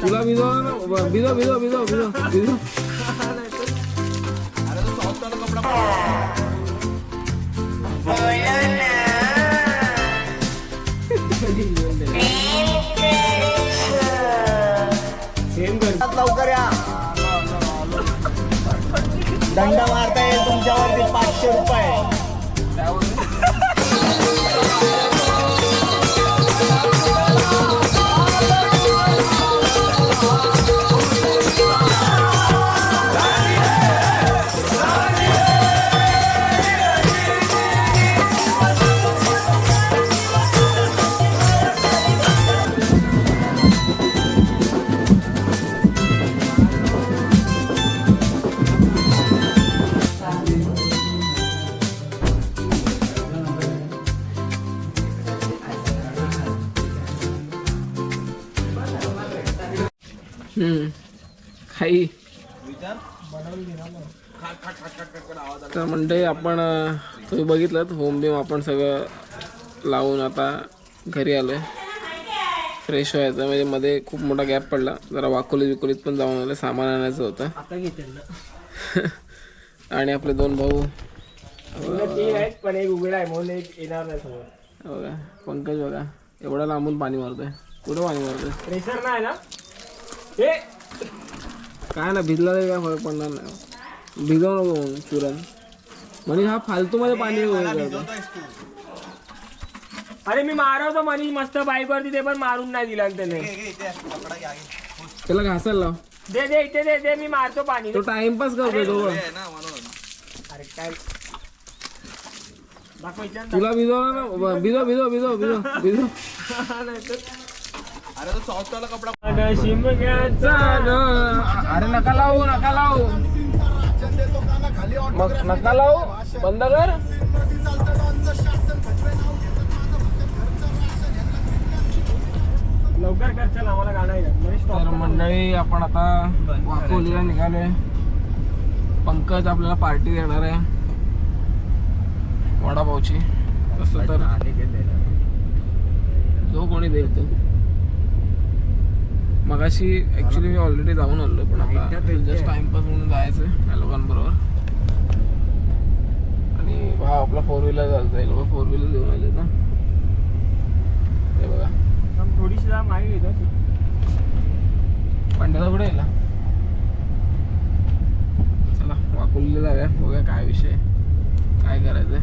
तुला भिजव ना भिजव भिजव भिजव भिजव भिजव अरे तो सॉफ्ट वाला कपडा सेम कर लवकर या दंड मारता येईल तुमच्यावरती पाचशे रुपये मंडळी आपण तुम्ही बघितलं होम बीम आपण सगळं लावून आता घरी आलो आहे फ्रेश व्हायचं म्हणजे मध्ये खूप मोठा गॅप पडला. जरा वाकोलीत विकोलीत पण जाऊन आलं सामान आणायचं होतं. आणि आपले दोन भाऊ तीन आहेत पण एक उघडा आहे म्हणून एक येणार नाही समोर. बघा पंकज बघा एवढा लांबून पाणी मारतोय. कुठं पाणी मारतोय? प्रेशर नाही ना? हे! काय ना भिजला काय फरक पडणार नाही. भिजवू नको म्हणून चुरण. म्हणजे हा फालतू मध्ये पाणी करतो अरे मी मारवतो मनीष मस्त बाईक वरती ते पण मारून नाही दिला त्याने. त्याला घासायला लाव. दे दे इथे दे दे मी मारतो पाणी. तो टाइमपास करतोय तो बघ. आहे ना म्हणून. अरे काय? तुला भिजव ना भिजव भिजव भिजव भिजव भिजव. अरे तो सॉफ्ट वाला कपडा शिमग्याचा अरे नका लावू नका लावू. मग नका लावू? बंद कर लवकर कर चल आम्हाला गाणं. मंडळी आपण आता वाकोलीला निघालोय. पंकज आपल्याला पार्टी देणार आहे. वडापावची. तसं तर जो कोणी देईल तो. मगाशी ऍक्च्युली मी ऑलरेडी जाऊन आलो पण आता जस्ट टाइमपास म्हणून जायचं आहे. या लोकांबरोबर. आणि भाव आपला फोर व्हीलर चालतंय. लोक फोर व्हीलर घेऊन आले ना. हे बघा. थोडीशी जा मागे घेतो पंड्याला कुठे येला चला वाकुलीला जाऊया. बघूया काय विषय काय करायचंय.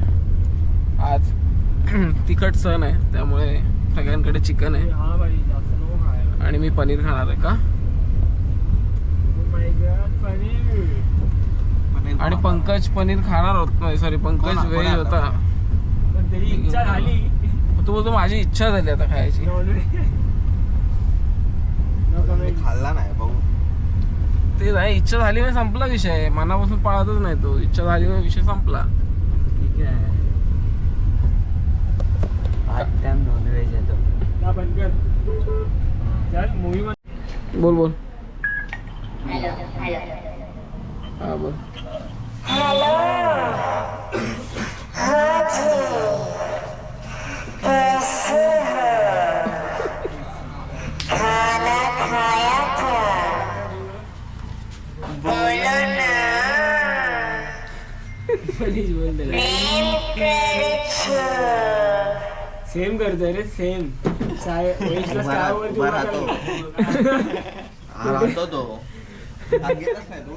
आज तिखट सण आहे. त्यामुळे सगळ्यांकडे चिकन आहे. आणि मी पनीर खाणार आहे का? Oh my God, paneer. आणि पंकज पनीर खाणार होत नाही सॉरी पंकज कोण व्हेज आहे होता. पण तरी इच्छा झाली. तो बोलतो माझी इच्छा झाली आता खायची. खाल्ला नाही भाऊ. ते नाही इच्छा झाली म्हणजे संपला विषय. मनापासून पाळतच नाही तो. इच्छा झाली म्हणजे विषय संपला. कर चल मूवी बोल बोल हा बोल मनीष बोल सेम करतोय रे सेम साय वैशला उभा star राहतो, वरती उभा उभा राहतो. हा तो. सांगितलंच नाही तू?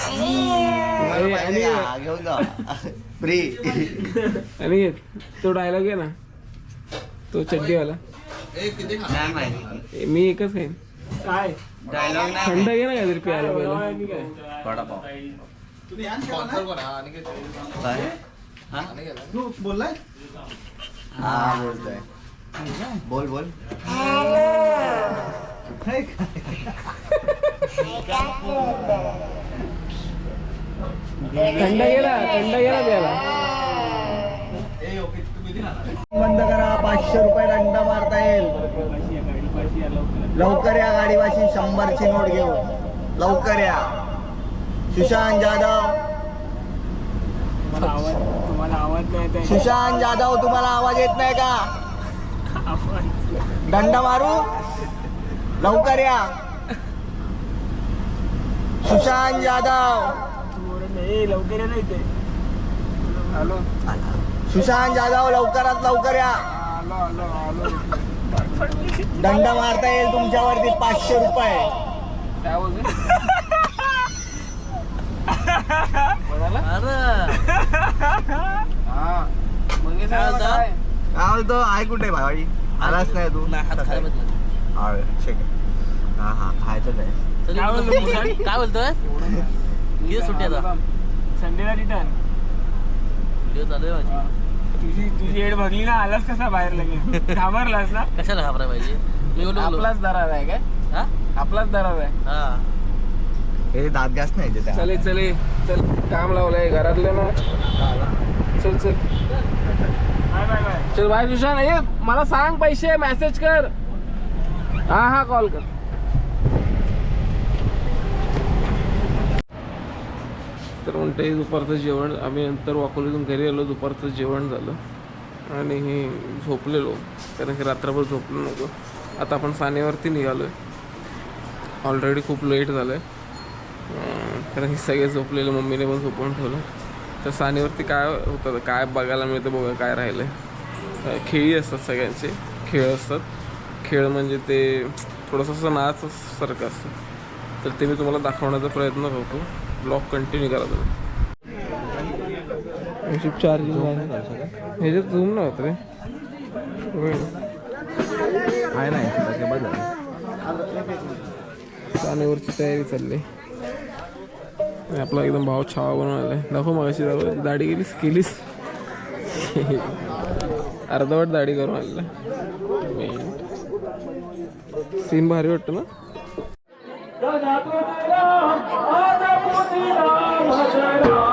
आणि- आणि घेऊन जा. फ्री तो डायलॉग आहे ना. तो चड्डीवाला. ए, मी एकच खाईन. काय? डायलॉग थंड घे ना काहीतरी प्यायला पहिला. आणि काय? वडापाव. काय हा? बोललाय? हा बोलतोय. बोल बोल. थंड गेला थंड गेला प्यायला. बंद करा पाचशे रुपये दंड मारता येईल. लवकर या गाडीवाशी शंभरची नोट घेऊन. लवकर या. सुशांत जाधव. सुशांत जाधव तुम्हाला आवाज येत नाही का? दंड मारू? लवकर या. सुशांत जाधव. लवकर सुशांत जाधव लवकरात लवकर या. दंड मारता येईल तुमच्यावरती पाचशे रुपये. काय बोलते? हा आहे कुठे भाई आलाच नाही तू? हा, ठीक आहे. हा हा खायचंच आहे. काय बोलतोय? किती सुट्टी आता. संडेला रिटर्न व्हिडिओ चालू आहे माझी तुझी तुझी एड बघली ना आलास कसा बाहेर लगेच? घाबरलास ना? कशाला घाबराय पाहिजे? मी. आपलाच दरार आहे काय? हा? आपलाच दरार आहे. हा. हे दात घास नाही त्या. चले चले चल काम लावलंय घरातले ना. चल चल. बाय बाय बाय चल भाई सुशांत. ये मला सांग पैसे मेसेज कर. हा हा कॉल कर. तर म्हणते दुपारचं जेवण आम्ही नंतर वाकोलीतून घरी आलो दुपारचं जेवण झालं. आणि हे झोपलेलो कारण की रात्रभर झोपलो नको आता आपण सानेवरती निघालो आहे ऑलरेडी खूप लेट झालं आहे कारण की सगळे झोपलेले मम्मीने पण झोपून ठेवलं. तर सानेवरती काय होतं काय बघायला मिळतं बघा काय राहिलं आहे खेळी असतात सगळ्यांचे. खेळ असतात. खेळ म्हणजे ते थोडंसं असं नाच सारखं असतं. तर ते मी तुम्हाला दाखवण्याचा प्रयत्न करतो. ब्लॉग कंटिन्यू करा तुम्ही. चार्जिंग ह्याच्यात झूम ना होत रे. आहे नाही. सानेवरची तयारी चालली. आपला एकदम भाव छावा बनवून आलाय. दाखव मग अशी दाखव दाढी गेलीस केलीस? अर्धवट दाढी करून आलेला. सीन भारी वाटतं ना? काय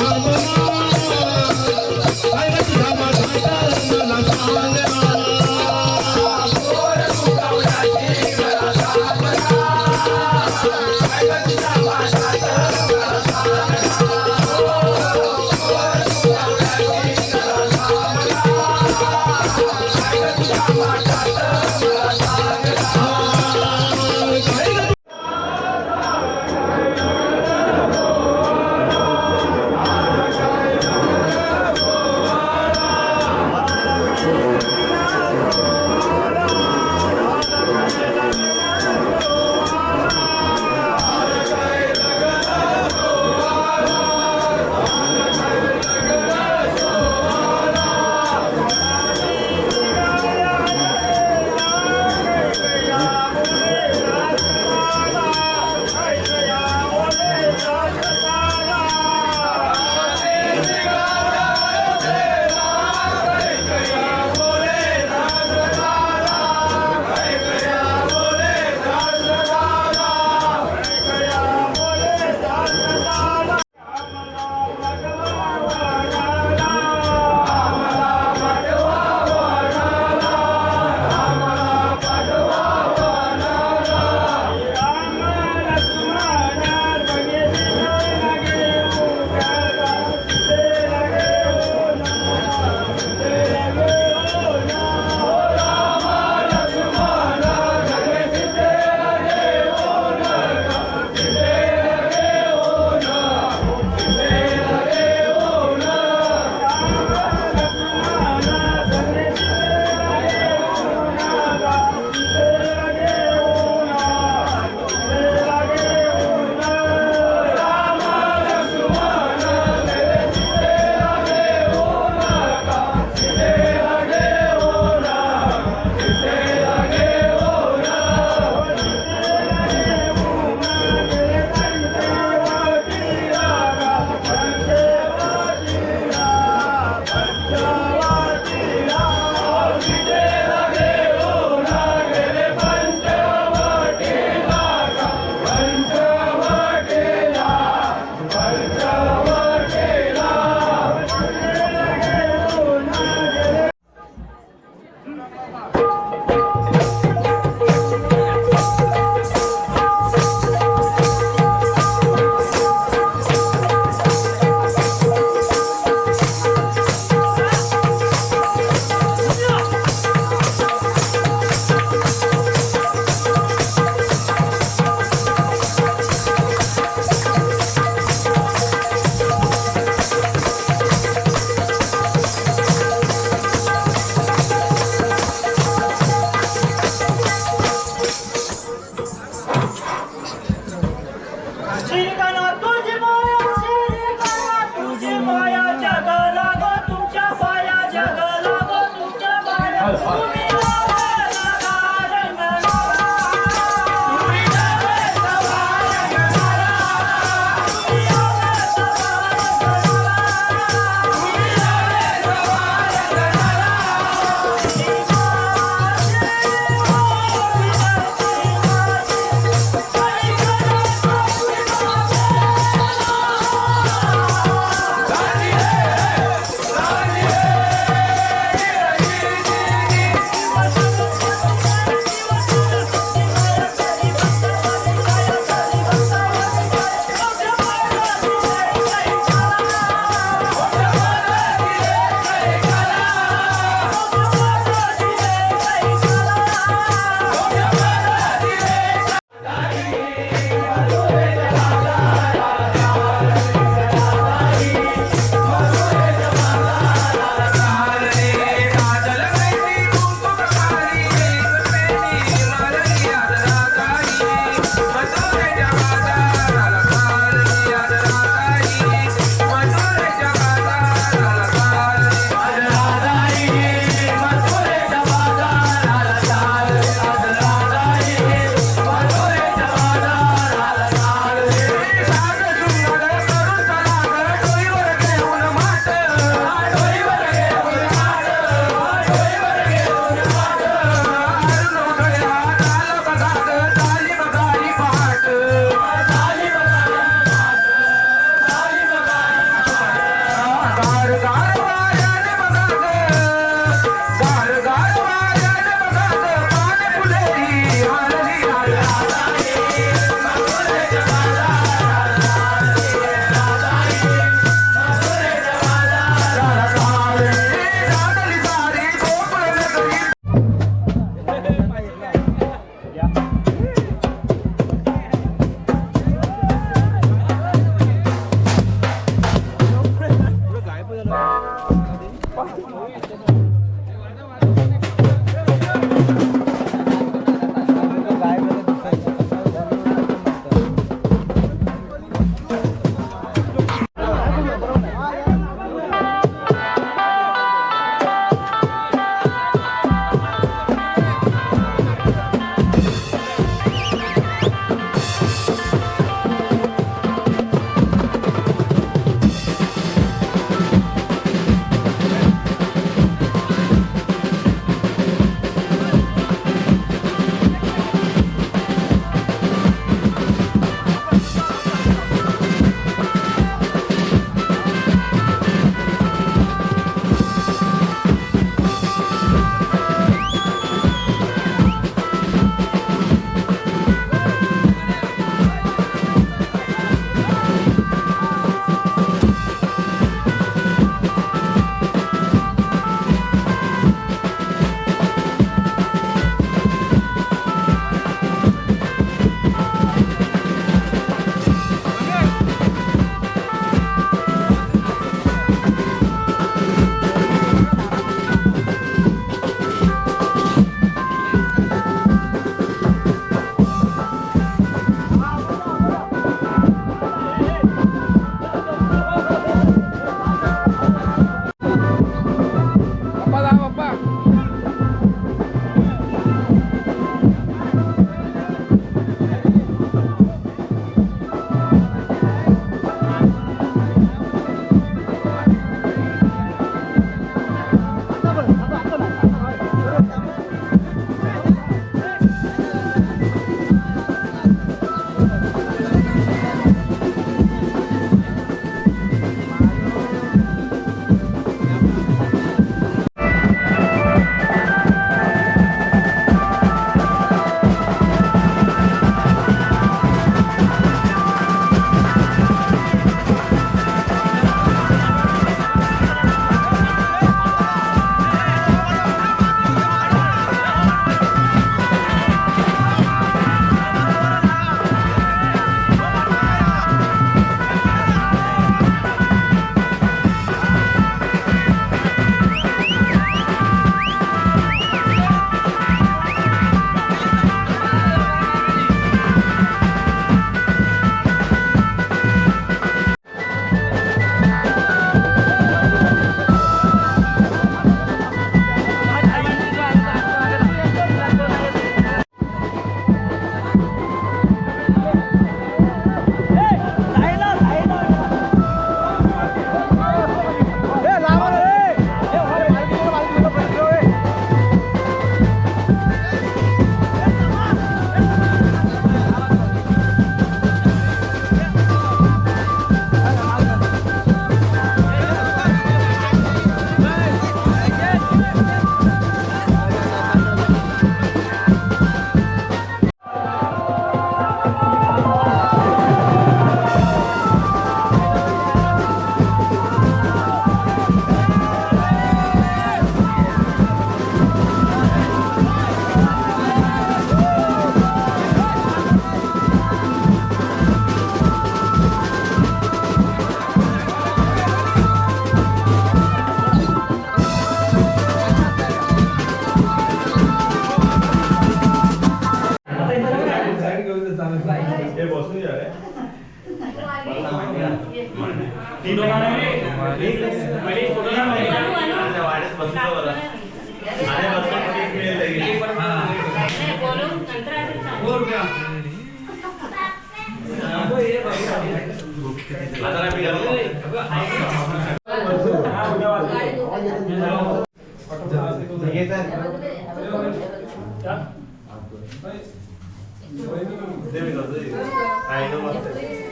আমার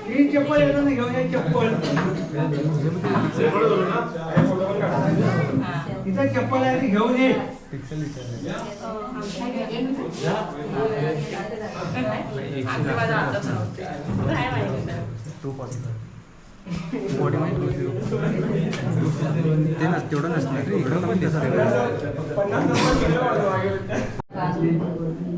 ही चप्पल आहे का सेलिब्रेशन बर्थडे सेलिब्रेशन चला झाले झाले झाले काय ये ये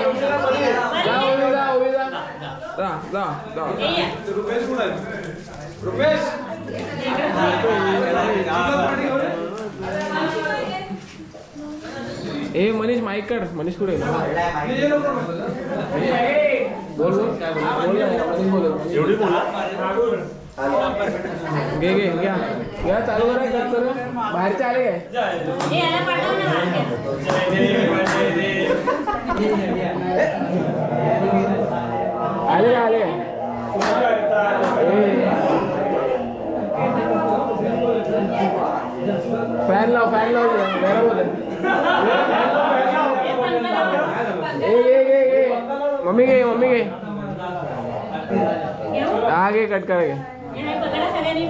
ये ए मनीष माईक काढ मनीष कुठे? आहे? बोल एवढी घे घे घ्या. घ्या चालू करा कट करू. बाहेरचे आले काय. आले आले? फॅन लाव फॅन लाव गरम होत घे मम्मी घे मम्मी घे घे कट करा घे सगळ्यांनी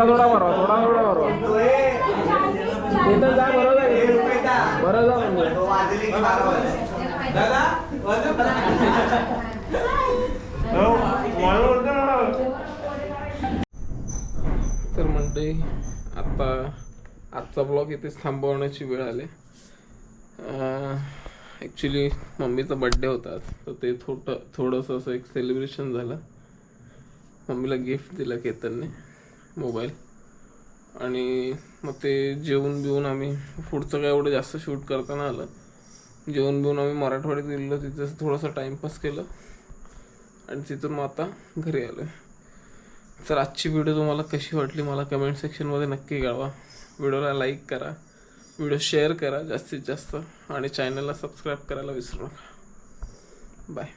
थोडा थोडा भरवा थोडा थोडा भरवा. इथं जा बरोबर बरं जा म्हणजे. तर म्हणते आता आजचा ब्लॉग इथेच थांबवण्याची वेळ आली. ॲक्च्युली मम्मीचा बड्डे होता आज. तर ते थोडं थोडंसं असं एक सेलिब्रेशन झालं. मम्मीला गिफ्ट दिलं केतनने. मोबाईल. आणि मग ते जेवून बिवून आम्ही पुढचं काय एवढं जास्त शूट करताना आलं. जेवण बिवून आम्ही मराठवाड्यात गेलो तिथं थोडासा टाईमपास केलं. आणि तिथून मग आता घरी आलो तर आजची व्हिडिओ तुम्हाला कशी वाटली मला कमेंट सेक्शनमध्ये नक्की कळवा. व्हिडिओला लाईक करा. व्हिडिओ शेअर करा जास्तीत जास्त. आणि चॅनलला सबस्क्राईब करायला विसरू नका. बाय